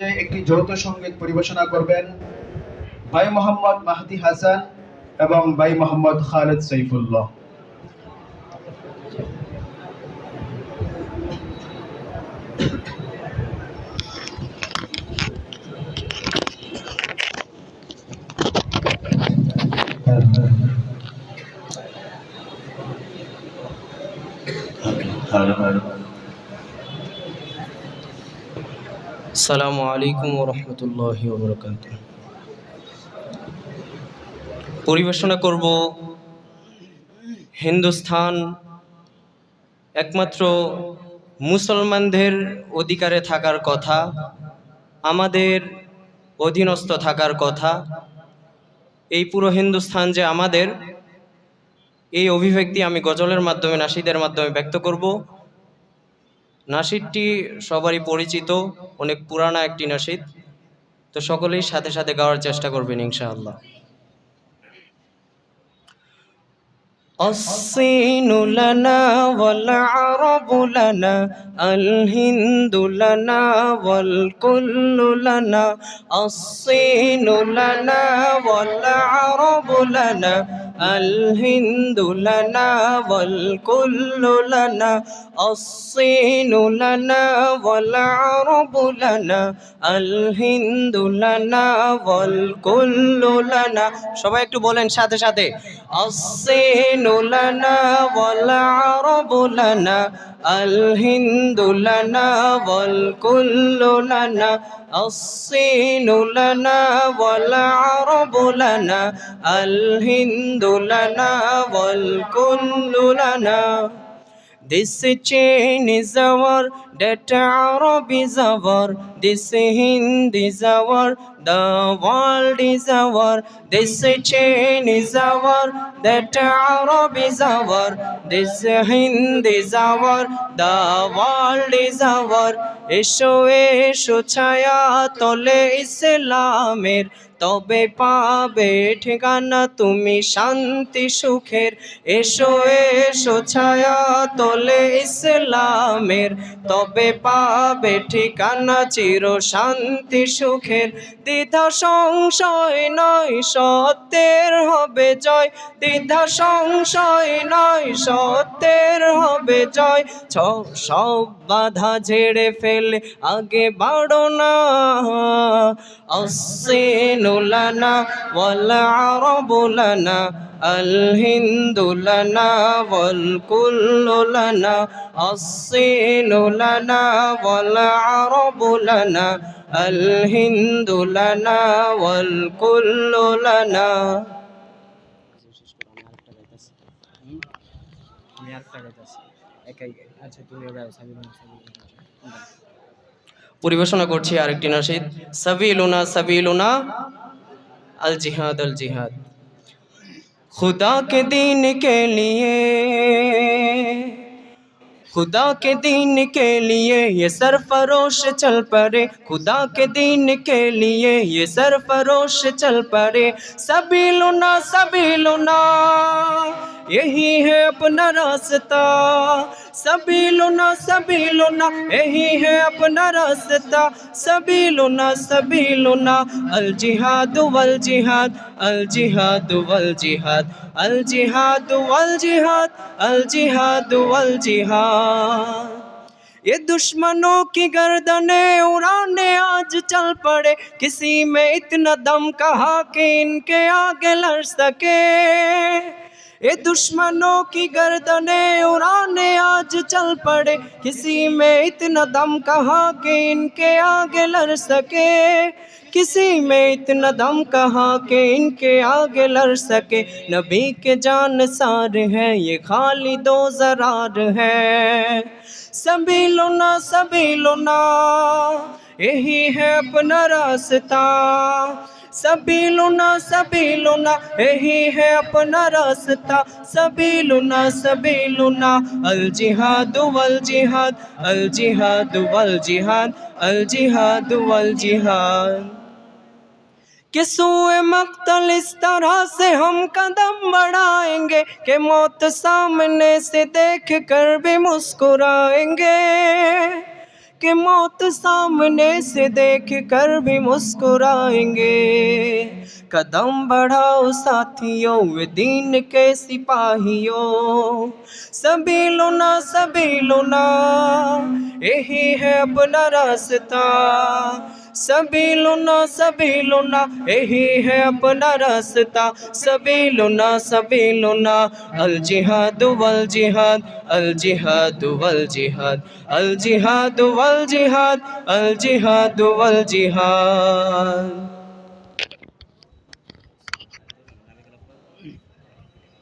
একটি যৌথ সংগীত পরিবেশনা করবেন ভাই মোহাম্মদ মাহদি হাসান এবং ভাই মোহাম্মদ খালেদ সৈফুল্লাহ। সালামু আলাইকুম রহমতুল্লাহ বরকাত পরিবেশনা করব হিন্দুস্থান একমাত্র মুসলমানদের অধিকারে থাকার কথা, আমাদের অধীনস্থ থাকার কথা। এই পুরো হিন্দুস্থান যে আমাদের, এই অভিব্যক্তি আমি গজলের মাধ্যমে, নাসিদের মাধ্যমে ব্যক্ত করব। নাসিদটি সবারই পরিচিত অনেক পুরানা একটি নাসিদ তো সকলেই সাথে সাথে গাওয়ার চেষ্টা করবেন ইনশাআল্লাহ الصين لنا والعرب لنا الهند لنا والكل لنا الصين لنا والعرب لنا الهند لنا والكل لنا الصين لنا والعرب لنا الهند لنا والكل لنا সবাই একটু বলেন সাথে সাথে الصين لنا والعرب لنا الهند لنا والكل لنا الصين لنا والعرب لنا الهند لنا والكل لنا This chain is our, this Hind is our, the world is our. This chain is our, that Arab is our, this Hind is our, the world is our. এসো এসো ছায়া তলে ইসলামের তবে পাবে ঠিকানা তুমি শান্তি সুখের এসো এসো ছায়া তলে ইসলামের তবে তবে পাবে ঠিকানা? চির শান্তি, সুখের দ্বিধা, সংশয় নয়, সত্যের হবে জয়। দ্বিধা, সংশয় নয়, সত্যের হবে জয়। ছ, সব বাধা ঝেড়ে ফেলে, আগে বাড়ো না। অসেনুলানা ওয়ালা না الهند لنا والكل لنا الصين لنا والعرب لنا الهند لنا والكل لنا আমি আরেকটা গাইতেছি একাই গাই আচ্ছা তুমি গাও সাবিনা সাবিনা পরিবেশনা করছি আরেকটি নাসিদ সাবিলুনা সাবিলুনা আল জিহাদ আল জিহাদ خدا کے دین کے لیے، خدا کے دین کے لیے یہ سرفروش چل پڑے۔ خدا کے دین کے لیے یہ سرفروش چل پڑے۔ سبھی لنا سبھی لنا یہی ہے اپنا راستہ۔ سبھی لونا سبھی لونا یہی ہے اپنا راستہ سبھی لونا الجہاد والجہاد الجہاد والجہاد الجہاد والجہاد الجہاد والجہاد یہ دشمنوں کی گردنیں اڑانے آج چل پڑے کسی میں اتنا دم کہا کہ ان کے آگے لڑ سکے اے دشمنوں کی گردنیں اڑانے آج چل پڑے۔ کسی میں اتنا دم کہاں کہ ان کے آگے لڑ سکے۔ کسی میں اتنا دم کہاں کہ ان کے آگے لڑ سکے۔ نبی کے جان سار ہیں، یہ خالی دو زرار ہے سبھی لونا سبھی لونا یہی ہے اپنا راستہ۔ سبھی لنا سبھی لنا یہی ہے اپنا راستہ سبھی سبیلنا سبیلنا الجہاد والجہاد الجہاد والجہاد الجہاد والجہاد کہ سوئے مقتل اس طرح سے ہم قدم بڑھائیں گے کہ موت سامنے سے دیکھ کر بھی مسکرائیں گے کہ موت سامنے سے دیکھ کر بھی مسکرائیں گے۔ قدم بڑھاؤ ساتھیوں دین کے سپاہیوں۔ سبھی لونا سبھی لونا یہی ہے اپنا راستہ۔ سبیلنا سبیلنا یہی ہے اپنا راستہ سبیلنا سبیلنا الجہاد والجہاد الجہاد والجہاد الجہاد والجہاد الجہاد والجہاد